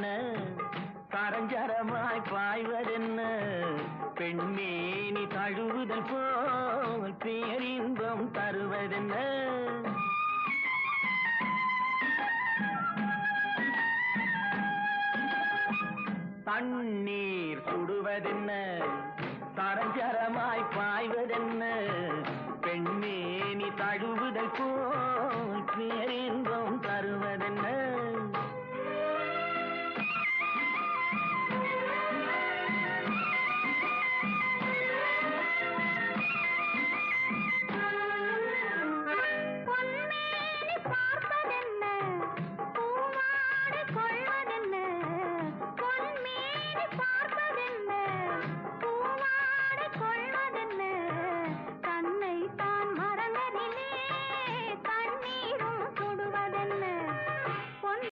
என்ன? சரஞ்சரமாய் பாய்வதென்ன? பெண்மேனி தழுவுதல் போல் பேரின்பம் தருவதென்ன? தண்ணீர் சுடுவதென்ன? சரஞ்சரமாய்